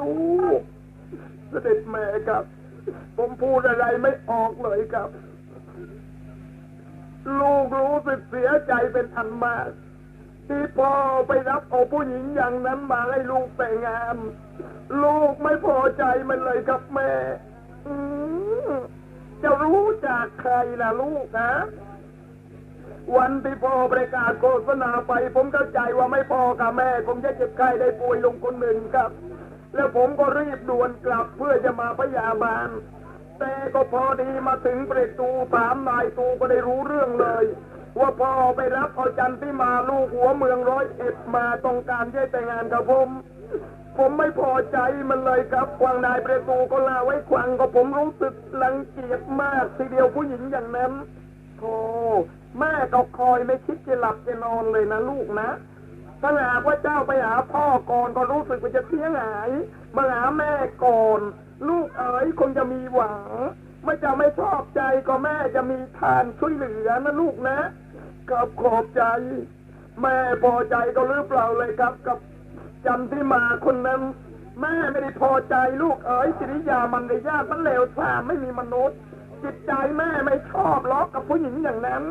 ลูก เสด็จแม่ครับ ผมพูดอะไรไม่ออกเลยครับ ลูกรู้สึกเสียใจเป็นอันมาก ที่พ่อไปรับเอาผู้หญิงอย่างนั้นมาให้ลูกแต่งงาน ลูกไม่พอใจมันเลยครับแม่จะรู้จากใครล่ะลูกนะวันที่พ่อประกาศโฆษณาไป ผมเข้าใจว่าไม่พอกับแม่คงจะเจ็บไข้ได้ป่วยลงคนหนึ่งครับ แล้วผมก็รีบด่วนกลับเพื่อจะมาพยาบาล แต่ก็พอดีมาถึงประตูสามนายตูก็ได้รู้เรื่องเลย ว่าพ่อไปรับเอาจันที่มาลูกหัวเมืองร้อยเอ็ดมาต้องการจะแต่งงานกับผม ผมไม่พอใจมันเลยครับควางนายประตูก็ลาไว้ควางก็ผมรู้สึกรังเกียจมากทีเดียวผู้หญิงอย่างนั้นโธ่แม่ก็คอยไม่คิดจะหลับจะนอนเลยนะลูกนะ ถ้าหากว่าเจ้าไปหาพ่อก่อนก็รู้สึกว่าจะเสียหาย มาหาแม่ก่อน ลูกเอ๋ยคงจะมีหวังไม่จะไม่ชอบใจก็แม่จะมีทานช่วยเหลือนะลูกนะกับขอบใจ แม่พอใจก็หรือเปล่าเลยครับ กับจันที่มาคนนั้นแม่ไม่ได้พอใจลูกเอ๋ยสิริยามันในญาติมันเลวทรามไม่มีมนุษย์ จิตใจแม่ไม่ชอบล้อกับผู้หญิงอย่างนั้น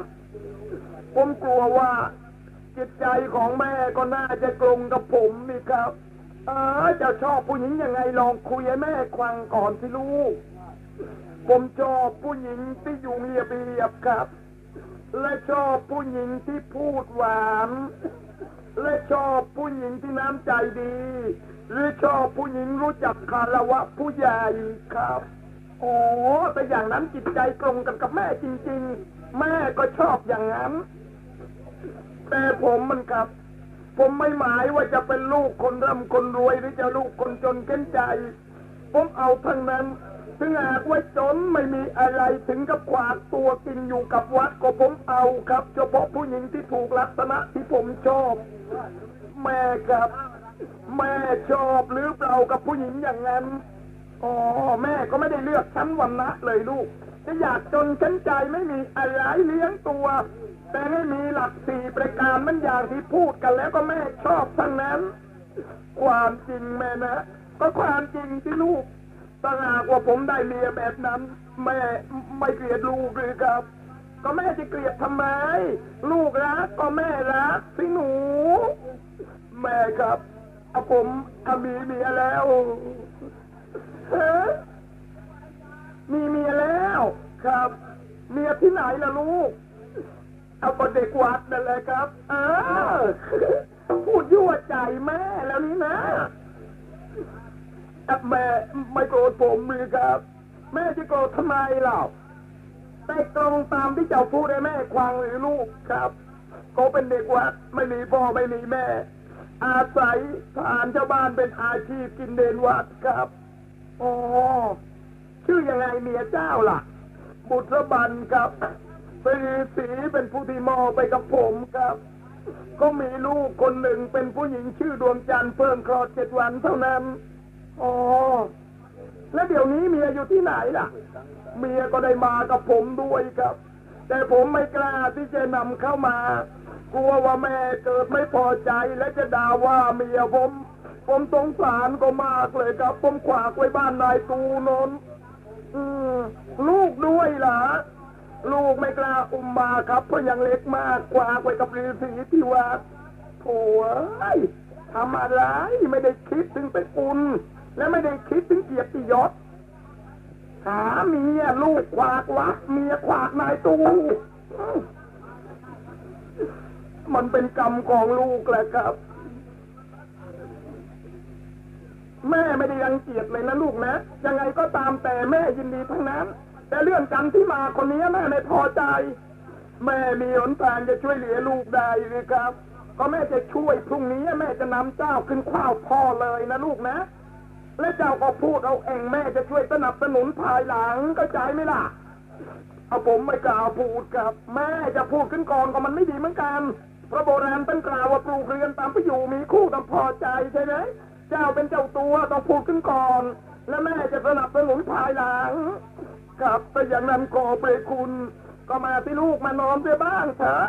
ผมกลัวว่า จิตใจของแม่ก็น่าจะกลงกับผมนี่ครับ เออจะชอบผู้หญิงยังไงลองคุยให้แม่ควังก่อนสิลูก ผมชอบผู้หญิงที่อยู่เรียบเรียบครับ และชอบผู้หญิงที่พูดหวานและชอบผู้หญิงที่น้ำใจดี หรือชอบผู้หญิงรู้จักคารวะผู้ใหญ่ครับ โอ้แต่อย่างนั้นจิตใจตรงกันกับแม่จริง ๆ แม่ก็ชอบอย่างนั้น แต่ผมมันครับ ผมไม่หมายว่าจะเป็นลูกคนร่ำคนรวยหรือจะลูกคนจนเก้นใจ ผมเอาทั้งนั้น ถึงหากว่าจนไม่มีอะไรถึงกับขวากตัวกินอยู่กับวัดก็ผมเอาครับ เฉพาะผู้หญิงที่ถูกลักษณะที่ผมชอบ แม่ครับ แม่ชอบหรือเปล่ากับผู้หญิงอย่างนั้นอ๋อแม่ก็ไม่ได้เลือกชั้นวันนะเลยลูกจะอยากจนชั้นใจไม่มีอะไรเลี้ยงตัว แต่ไม่มีหลักสี่ประการมันอย่างที่พูดกันแล้วก็แม่ชอบทั้งนั้น ความจริงแม่นะ ก็ความจริงที่ลูกถ้างหากว่าผมได้เมียแบบนั้น แม่ไม่เกลียดลูกเลยครับ ก็แม่จะเกลียดทำไม ลูกรักก็แม่รักสิหนู แม่ครับเอาผมเอามีเมียแล้วเฮ้มีเมียแล้วครับ เมียที่ไหนล่ะลูก เอาประเด็กวัดนั่นแหละครับ เออ พูดยั่วใจแม่แล้วนี่นะแต่แม่ไม่โกรธผมเลยครับ แม่จะโกรธทำไมเล่าแต่ตรงตามที่เจ้าพูดให้แม่ควางหรือลูกครับเขาเป็นเด็กวัดไม่มีพ่อไม่มีแม่ อาศัยทานเจ้าบ้านเป็นอาชีพกินเดนวัดครับอ๋อชื่อยังไงเมียเจ้าล่ะ บุตรบันครับ เป็นฤาษีเป็นผู้ที่มอบไปกับผมครับ ก็มีลูกคนหนึ่งเป็นผู้หญิงชื่อดวงจันทร์เพิ่งคลอดเจ็ดวันเท่านั้น อ๋อ แล้วเดี๋ยวนี้เมียอยู่ที่ไหนล่ะ เมียก็ได้มากับผมด้วยครับ แต่ผมไม่กล้าที่จะนำเข้ามา กลัวว่าแม่เกิดไม่พอใจและจะด่าว่าเมียผม ผมสงสารก็มากเลยครับ ผมขวากไว้บ้านนายตูนนอืมลูกด้วยเหรอ ลูกไม่กล้าอุ้มมาครับ เพราะยังเล็กมากกว่าไว้กับฤาษีที่วัดโถ่เอ้ยทำอะไรไม่ได้คิดถึงตระกุลและไม่ได้คิดถึงเกียรติยศหาเมียลูกขวากวัดเมียขวากนายตูมมันเป็นกรรมของลูกแหละครับ แม่ไม่ได้รังเกียจเลยนะลูกนะ ยังไงก็ตามแต่แม่ยินดีทั้งนั้น แต่เรื่องจันที่มาคนนี้แม่ไม่พอใจ แม่มีหนทางจะช่วยเหลือลูกได้หรือครับก็แม่จะช่วยพรุ่งนี้แม่จะนำเจ้าขึ้นข้าวพ่อเลยนะลูกนะ และเจ้าก็พูดเอาเองแม่จะช่วยสนับสนุนภายหลังก็ใจไหมล่ะเอาผมไม่กล่าวพูดครับ แม่จะพูดขึ้นก่อนก็มันไม่ดีเหมือนกันพระโบราณตั้งกล่าวว่าปลูกเรือนตามประอยู่มีคู่ต้องพอใจใช่ไหมเจ้าเป็นเจ้าตัวต้องพูดขึ้นก่อน และแม่จะสนับสนุนภายหลัง ครับแต่อย่างนั้นขอไปคุณ ก็มาที่ลูกมานอนเสียบ้างเถอะ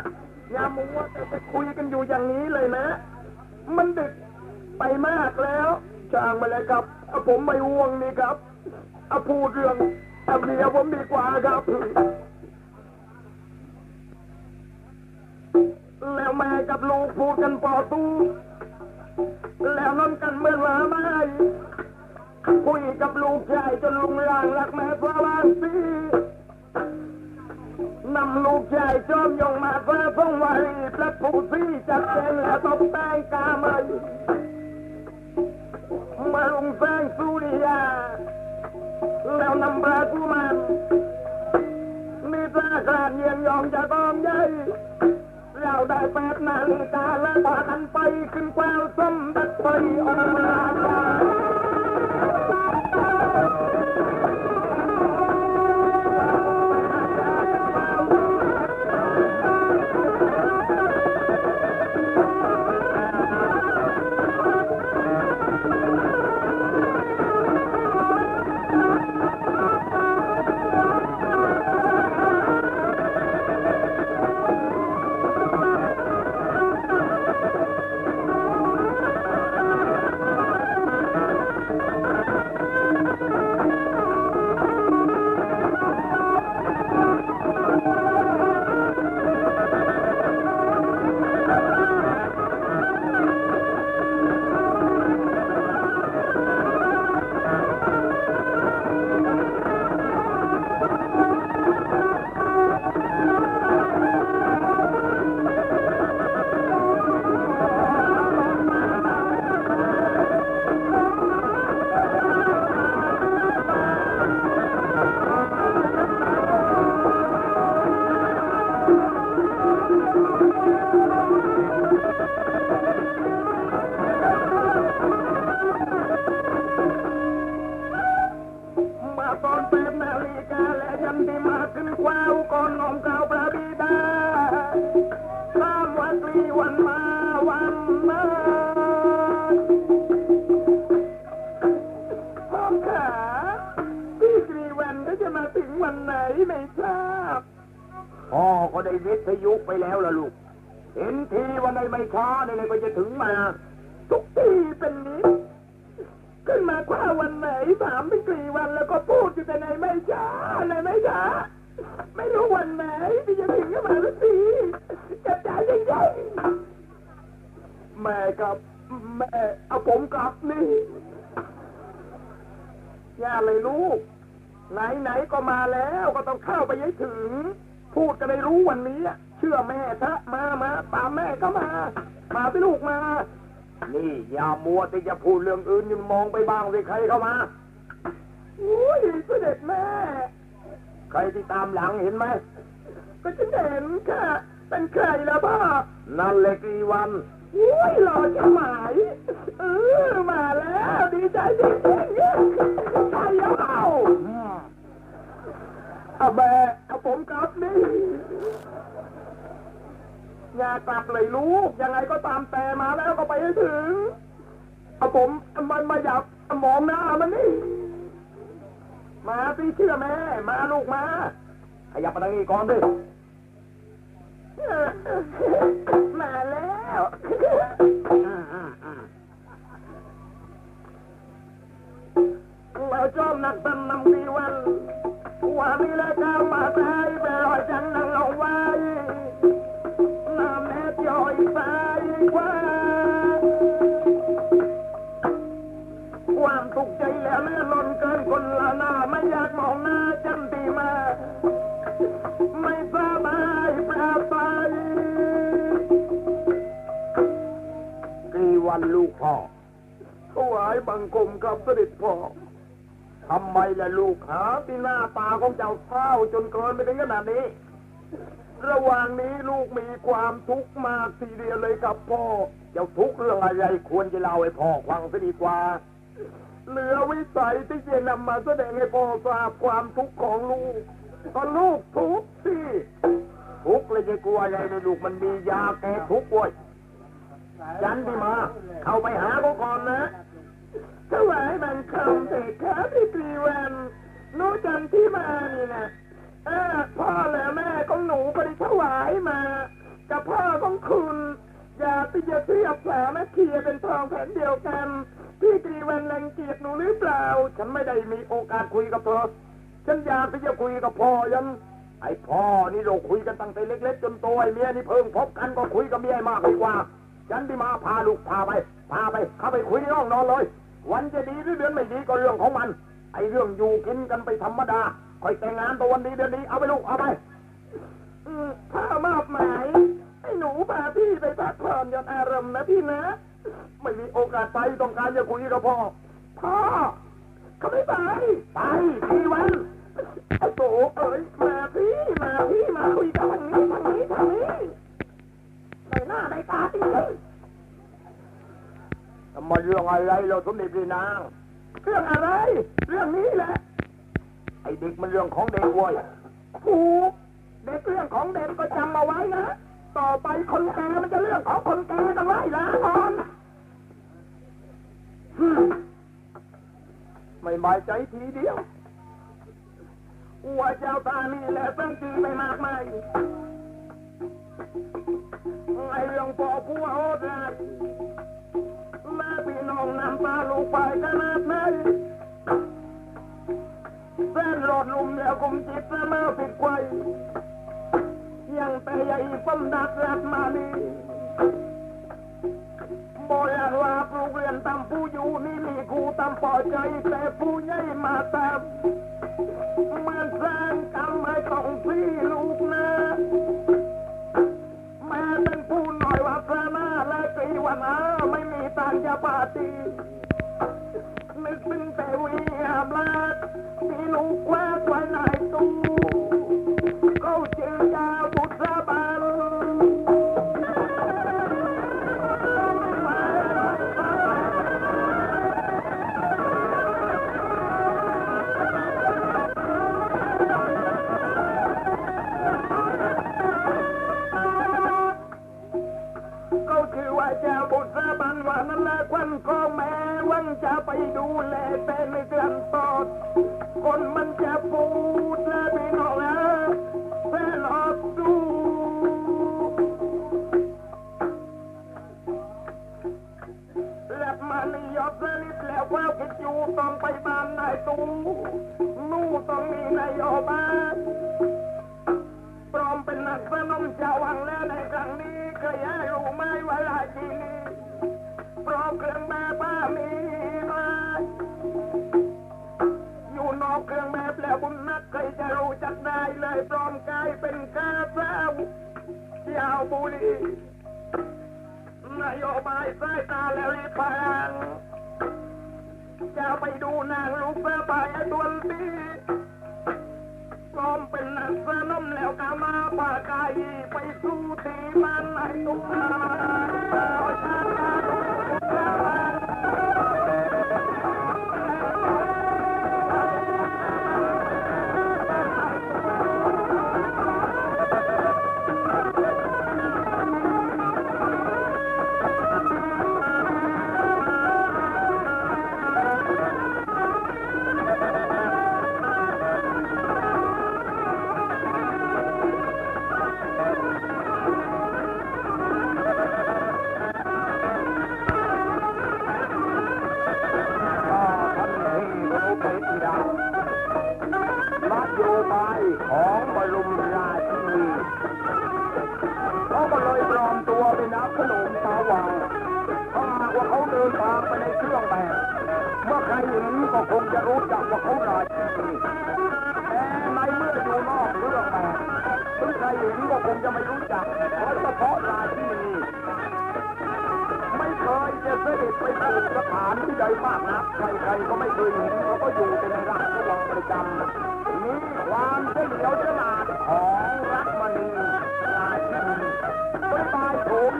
อย่ามัวแต่จะคุยกันอยู่อย่างนี้เลยนะ มันดึกไปมากแล้วช่างมาเลยครับเอาผมไม่ห่วงนี่ครับเอาพูดเรื่องเอาเมียผมดีกว่าครับ แล้วแม่กับลูกพูดกันปอตู้แล้วนอนกันเมื่อวาไม่ คุยกับลูกชายจนลุงลางรักแม่ฟ้าบางสีนำลูกชายจอมยงมาฟ้าฟงวารีพระผู้ซีจัดแจงและตกแต่งกาเมยมาลุงแสงสุริยา แล้วนำพระกุมันมีตาการเยียงยองจะกองใหญ่เราได้แปดนาฬิกาและพากันไปขึ้นแควสมดัดไปออกมามา นไม่ช้าไม่รู้วันไหนที่จะถึงก็มาสักทีจะจ่ายยังไงแม่กับแม่เอาผมกลับนี่ย่าเลยลูกไหนไหนๆก็มาแล้วก็ต้องเข้าไปให้ถึง พูดกันได้รู้วันนี้ เชื่อแม่ทะมามาตามแม่ก็มา มาไปลูกมา นี่อย่ามัวที่จะพูดเรื่องอื่นยังมองไปบ้างสิใครเข้ามาอุ้ยเสด็จแม่ ใครที่ตามหลังเห็นไหม ก็ฉันเห็นค่ะเป็นใครแล้วพ่อ นั่นเลยกีวันอุ้ยรอจะหมายเออมาแล้ว ดีใจจริงๆใช่แล้วเอาเอาแม่เอาผมกลับนี่อย่ากลับเลยลูก ยังไงก็ตามแต่มาแล้วก็ไปให้ถึง เอาผมมันมาหยับมองหน้ามันนี่ มาสิเชื่อแม่ มาลูกมา ขยับมาทางนี้ก่อนดิมาแล้วเราชอบนักตันนำดีวันว่ามีและเจ้ามาตายไปรอยจังนัง พ่อถวายบังคมกับเสด็จพ่อทำไมล่ะลูกหาที่หน้าตาของเจ้าเศร้าจนเกินไปถึงขนาดนี้ ระหว่างนี้ลูกมีความทุกข์มากทีเดียวเลยครับพ่อ เจ้าทุกข์เรื่องอะไรควรจะเล่าให้พ่อฟังซะดีกว่า เหลือวิสัยที่จะนำมาแสดงให้พ่อทราบความทุกข์ของลูกก็ลูกทุกข์สิทุกข์เลยจะกลัวอะไรเลยลูกมันมียาแก้ทุกข์เว้ย ยันที่มา เข้าไปหาเขาก่อนนะถวายบังคำเถิดครับพี่ตรีวันหนูจันที่มานี่นะเออพ่อและแม่ของหนูได้ถวายมากับพ่อของคุณอย่าไปอย่าเทียบสามัคคีเป็นทองแผ่นเดียวกัน พี่ตรีวันแรงเกียรติหนูหรือเปล่า ฉันไม่ได้มีโอกาสคุยกับเธอฉันอยากที่จะคุยกับพ่อฉันไอพ่อนี่เราคุยกันตั้งแต่เล็ก ๆ จนโตไอเมียนี่เพิ่งพบกันก็คุยกับเมียมากดีกว่า ฉันที่มาพาลูกพาไป พาไป เข้าไปคุยในห้องนอนเลย วันจะดีหรือเดือนไม่ดีก็เรื่องของมัน ไอ้เรื่องอยู่กินกันไปธรรมดาคอยแต่งงานตัววันนี้เดือนนี้เอาไปลูกเอาไปอืมถ้ามอบหมายให้หนูพาพี่ไปพักผ่อนหย่อนอารมณ์นะพี่นะ ไม่มีโอกาสไปต้องการจะคุยกับพ่อ พ่อเขาไม่ไป ไปทีวันไอ้โตเอ้ยมาพี่มาพี่มาคุยกันทางนี้ทางนี้ทางนี้ใน หน้าในตาจริงเลยทำไมเรื่องอะไรเราสมเด็จพี่นาง เรื่องอะไร เรื่องนี้แหละ ไอ้เด็กมันเรื่องของเด็กเว้ยถูกเด็กเรื่องของเด็กก็จำเอาไว้นะ ต่อไปคนแก่มันจะเรื่องของคนแก่ต้องไล่ละก่อนฮึ่มไม่หมายใจทีเดียวว่าเจ้าตานี่แหละตั้งจีไปมากมาย ไอเรื่องพ่อผัวโหดร้าแม่พี่น้องนำตาลูกไปขนาดไหนเส้นหลอดลุมแล้วกุมจิตและเมื่อปิดไว้ยังแต่ใหญ่ป้มดักรัดมานีโบราณว่าปลูกเรียนตามผู้อยู่นี่มีครูตามปอใจแต่ผู้ใหญ่มาตาม งันแหละควันของแม่วังจะไปดูแลแต่ไม่เตือนตอด คนมันจะพูดและไม่นอกแล้วแต่หลอกดูแลบมานี่ยอดสลิดแล้วว่าคิดอยู่ต้องไปบ้านนายตูนู่ต้องมีนายโยบาย แบบป้มีมาอยู่นอกเครื่องแบบแล้วบุญนักใครจะรู้จักได้เลยพร้อมกายเป็นกาสาวยาวบุรีนโยบายสายตาแล้วรีบพางจะไปดูนางลูกสะบายดวนดีพร้อมเป็นนางสนมแล้วกามาปากายไปสู้ที่บ้านนายตุ้มาอง ก็เลยปลอมตัวเป็นนักขนมตาววางถ้าากว่าเขาเดินทางไปในเครื่องแบบเมื่อใครเห็นก็คงจะรู้จักว่าเขานายจริงแต่ในเมื่ออยู่นอกเครื่องแบบถึงใครเห็นก็คงจะไม่รู้จักเพราะเฉพาะราชินีไม่เคยจะเสด็จไปถูกสถานที่ใดมากนัก ใครๆก็ไม่เคยเห็นเขาก็อยู่เป็นรักของเรประจำนี่ความเฉลียวฉลาดของรักมณี goodbye, boy.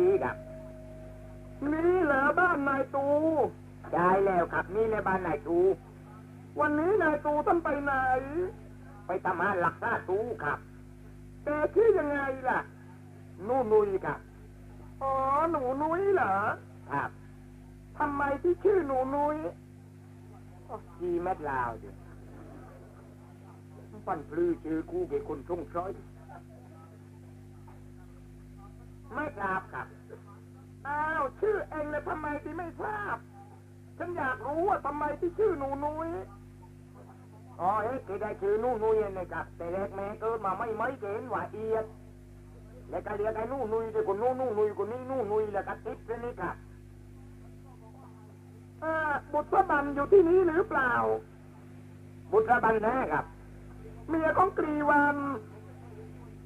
ดีครับ นี่เหรอบ้านนายตูใช่แล้วครับนี่ในบ้านนายตู วันนี้นายตูท่านไปไหน ไปทำงานหลักษาตูครับแกชื่อยังไงล่ะ นู่นนุยครับ อ๋อหนูนุ้ยเหรอ ครับทำไมที่ชื่อหนูนุ้ยจีแมดลาวดิปันปลือชื่อกูเกี่คนทุ่งช้อย ไม่ทราบครับอ้าว ชื่อเองเลยทำไมที่ไม่ทราบ ฉันอยากรู้ว่าทำไมที่ชื่อหนูนุ้ยอ๋อเอ๊ะคือได้ชื่อนู่นนุยนะครับแต่แรกแม่เกิดมาไม่ไม่เห็นว่าเอียดแล้วก็เรียกไอ้นู่นนุยแต่คนนู่นนู่นนุยคนนี้นู่นนุยแล้วก็ติดเลยนี่ครับอ่าบุตรบันอยู่ที่นี้หรือเปล่า บุตรบันแน่ครับ เมียของกรีวัน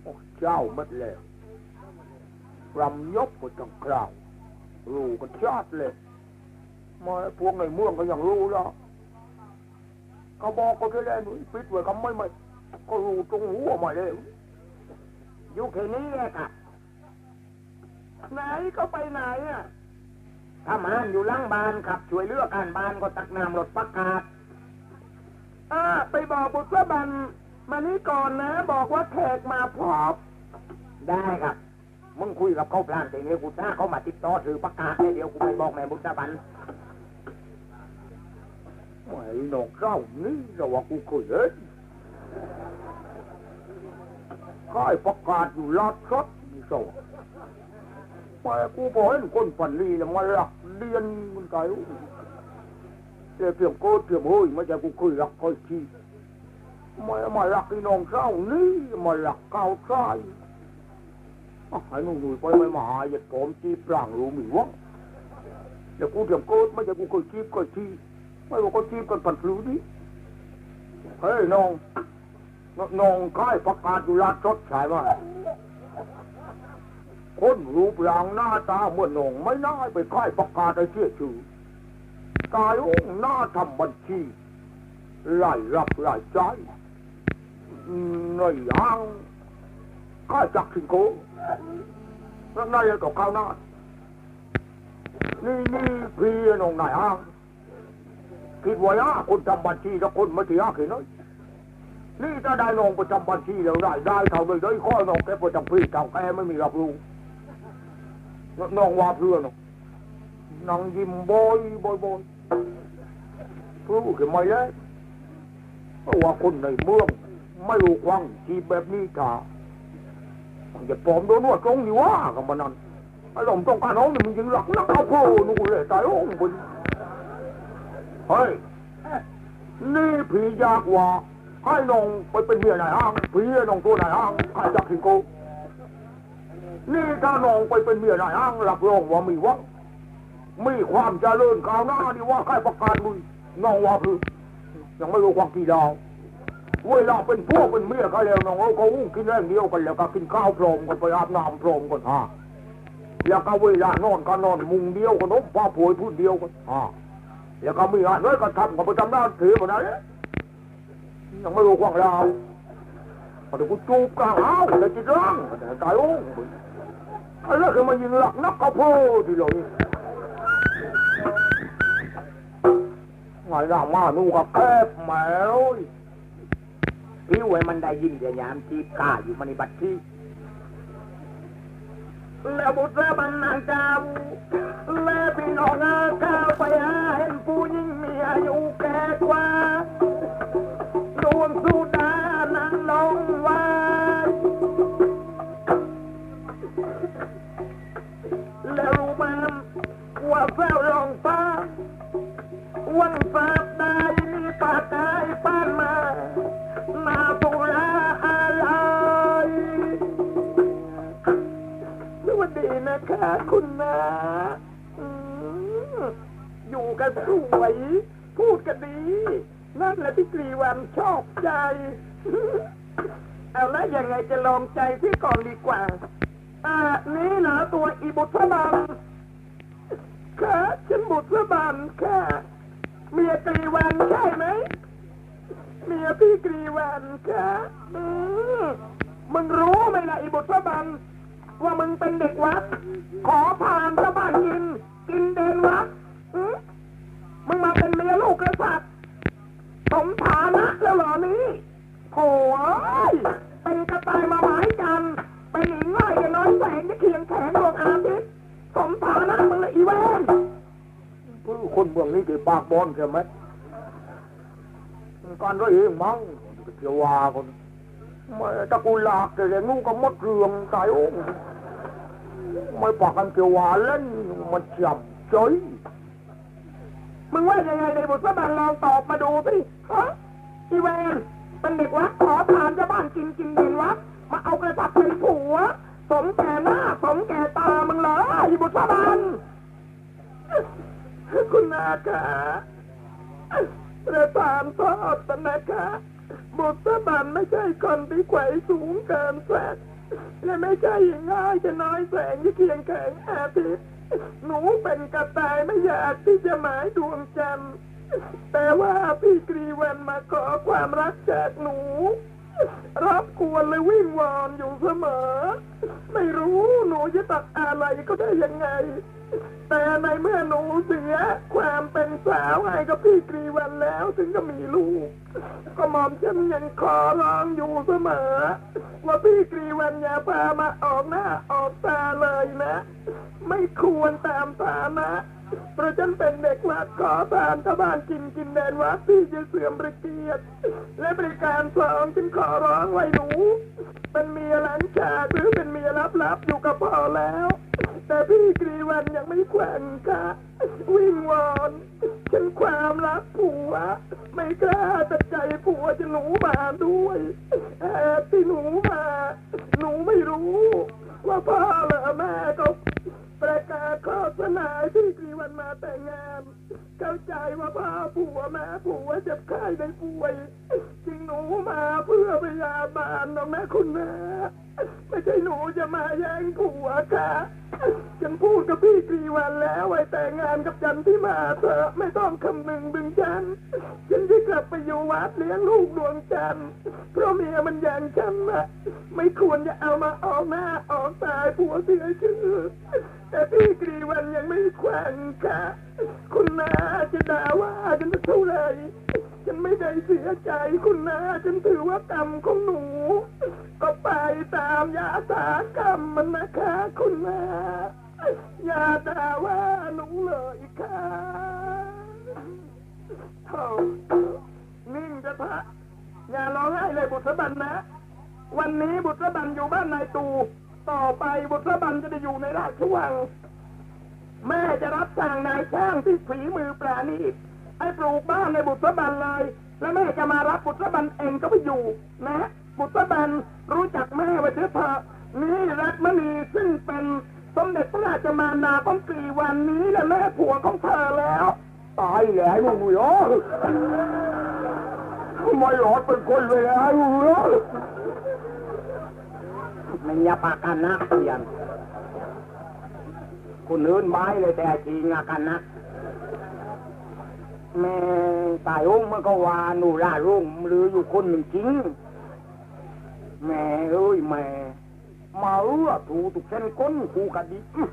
โอ้เจ้ามัดเลยรำยกก็ต้องกล่าว รู้กันชาติเลยมาพวกในเมืองก็ยังรู้แล้วเขาบอกก็แค่ได้หนุ่ยปิดไว้ก็ไม่ไม่ก็รู้ตรงหัวมาเลยอยู่แค่นี้แหละครับไหนเขาไปไหนอะทำงานอยู่ล่างบานครับ ช่วยเลือกการบานก็ตักน้ำรถประกาศอ่าไปบอกบุตรบันมานี่ก่อนนะ บอกว่าแขกมาพร้อมได้ครับ มึงคุยกับเขาพลานแต่เงี้ยกูถ้าเขามาติดต่อถือประกาศเนี่ยเดี๋ยวกูไปบอกแม่บุตรบันไอ้หนองเจ้านี่เราว่ากูเคยเห็นค่ายประกาศอยู่ลาดชัดนี่สวแต่กูบอกให้คนฝันลีแล้วมาหลักเรียนมันไกลแต่เพียงโกดเพียงเฮ้ยไม่ใช่กูเคยหลักเคยทีมามาหลักไอ้น้องเจ้านี่มาหลักเก้าวชายไอ้หนุ่ยไปไม่มาอย่าผมจีบร่างรู้มีวะเดี๋ยวกูเตรียมโกดไม่ใช่กูเคยจีบเคยทีไม่ว่าก็จีบกันปันฟลูดิเฮ้ยน้องน้องค่ายประกาศอยู่ลาดชดใช่ไหมคนรูปร่างหน้าตาเหมือนน้องไม่น่าไปค่ายประกาศไอ้เชี่ยชื่อกายองหน้าทำบัญชีรายรับรายจ่ายในห้างข้าจักสิงโก นั่นนายกับข้าหน้านี่นี่พี่น้องนายห้างคิดว่าอะคนทำบัญชีแล้วคนไม่ที่ยากเห็นไหมนี่ถ้าได้น้องประจำบัญชีแล้วได้ได้เท่าเลยได้ข้อน้องแกประจำพี่เท่าแกไม่มีรับรู้น้องว่าเพื่อนน้องนางยิ้มบอยบอยบอยเพื่อขึ้นมาแล้วเพราะว่าคนในเมืองไม่รู้ควังชีแบบนี้ท่า อย่าปลอมโดนนวดตรงนี่ว่ากันมานั่นไอ้หลงต้องการน้องนี่มึงยิงหลักนักเอาโผล่นู่นเลยตายโอ้งบุญเฮ้ยนี่ผียากว่าให้น้องไปเป็นเมียนายห้างผีน้องตัวนายห้างใครจักถึงกูนี่ถ้าน้องไปเป็นเมียนายห้างหลักรองว่ามีวะมีความเจริญก้าวหน้านี่ว่าใครประกาศมึงน้องว่าคือยังไม่รู้ความกี่ดาว เวลาเป็นพวกเป็นเมียกันแล้วน้องเราก็อุ้งกินแรงเดียวกันแล้วก็กินข้าวพร้อมกันไปอาบน้ำพร้อมกันฮะแล้วก็เวลานอนก็นอนมุงเดียวกันนมผ้าผวยพูดเดียวกันฮะแล้วก็มีอะไรก็ทำกับประจำหน้าถือหมดนั้นยังไม่รู้ความเราพอเดี๋ยวกูจูบกลางเอาแล้วจิตร่างแต่ตายโอ้งไอ้เรื่องคือมันยิงหลักนักกระโพที่เรานี่ไงหน้ามานู่กับแคบแมว พี่ไว้มันได้ยินเดียยามจีบกล้าอยู่มันในบัตรที่แล้วบุตรบันนางเจ้าและพี่น้องอาข้าไปหาเห็นผู้หญิงมีอายุแก่กว่าดวงสุดานั้นลงว้แล้ จะลองใจพี่ เองมั้งเกี่ยวว่าคนไม่ตะกูลากแต่งูก็มดเรืองตายโอ้ไม่ปากกันเกี่ยวว่าเล่นมันจับเฉยมึงว่ายังไงในบุตรบันลองตอบมาดูสิฮะอีแวนเป็นเด็กวัดขอทานชาวบ้านกินกินดินวัดมาเอากระตับเป็นผัว สมแก่หน้าสมแก่ตามึงเหรออีบุตรบันคุณนาคะ ประธานโทษนะคะบุตรบันไม่ใช่คนที่ไขวสูงเกินแสกและไม่ใช่ง่ายจะน้อยแสงที่เคียงแข็งอาทิตย์หนูเป็นกระต่ายไม่อยากที่จะหมายดวงจันทร์แต่ว่าพี่กรีวันมาขอความรักจากหนู รับกวนเลยวิ่งวอนอยู่เสมอ ไม่รู้หนูจะตัดอะไรก็ได้ยังไง แต่ในเมื่อหนูเสียความเป็นสาวให้กับพี่กรีวันแล้วถึงจะมีลูก ก็มอมฉันยังขอร้องอยู่เสมอ ว่าพี่กรีวันอย่าพามาออกหน้าออกตาเลยนะ ไม่ควรตามฐานะ เพราะฉันเป็นเด็กวัดขอทานชาวบ้านกินกินแดนวัดที่จะเสื่อมประเกียรติและบริการสองฉันขอร้องไว้หนู เป็นเมียหลังจาหรือเป็นเมียลับๆอยู่กับพ่อแล้ว แต่พี่กรีวันยังไม่แขวนค่ะวิ่งวอนฉันความรักผัว ไม่กล้าตัดใจผัวจะหนูมาด้วยแอบที่หนูมา หนูไม่รู้ ว่าพ่อเหรอแม่ก็ ประกาศโฆษณาที่กรีวันมาแต่งงาน เข้าใจว่าพ่อผัวแม่ผัวเจ็บไข้ได้ป่วย จึงหนูมาเพื่อพยาบาลน้องแม่คุณแม่ไม่ใช่หนูจะมาแย่งผัวค่ะฉันพูดกับพี่กรีวันแล้วไว้แต่งงานกับจันที่มาเถอะไม่ต้องคำนึงดึงฉันฉันจะกลับไปอยู่วัดเลี้ยงลูกดวงจันทร์เพราะเมียมันแย่งฉันนะไม่ควรจะเอามาออกหน้าออกตายผัวเสียชื่อ แต่พี่กรีวันยังไม่แขวนค่ะ คุณนาจะด่าว่าฉันเท่าไหร่ฉันไม่ได้เสียใจคุณนาฉันถือว่ากรรมของหนู ก็ไปตามยาสากรรมมันนะคะ คุณนาอย่าด่าว่าหนูเลยค่ะเท่านิ่งจะพระอย่าร้องไห้เลยบุตรบันนะ วันนี้บุตรบันอยู่บ้านนายตู ต่อไปบุตรบันจะได้อยู่ในราชวัง แม่จะรับสั่งนายช่างที่ฝีมือปราณีตให้ปลูกบ้านในบุตรบันเลย แล้วแม่จะมารับบุตรบันเองก็ไปอยู่นะบุตรบันรู้จักแม่ไว้เถอะเถอะนี่รัตมณีซึ่งเป็นสมเด็จพระราชมารดาของกรีวันนี้และแม่ผัวของเธอแล้ว ตายแล้วมึงเหรอไม่หลอดเป็นคนเลยไอ้มึงเหรอ มันยาปากกันนะเพียนคุณอื่นไม้เลยแต่ทีงากันนะแม่ตายองค์มันก็ว่าหนูร่ารุ่งหรืออยู่คนหนึ่งจริง แม่เอ้ยแม่ มาเอื้อถูถูกเช่นก้นคู่กันดิอื้อ